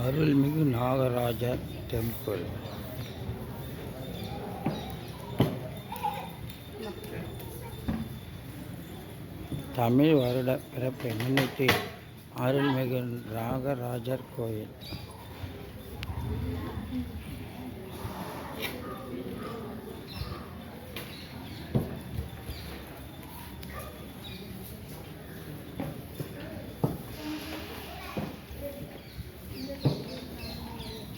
அருள்மிகு நாகராஜர் டெம்பிள். தமிழ் வருட பிறப்பை முன்னிட்டு அருள்மிகு நாகராஜர் கோயில்.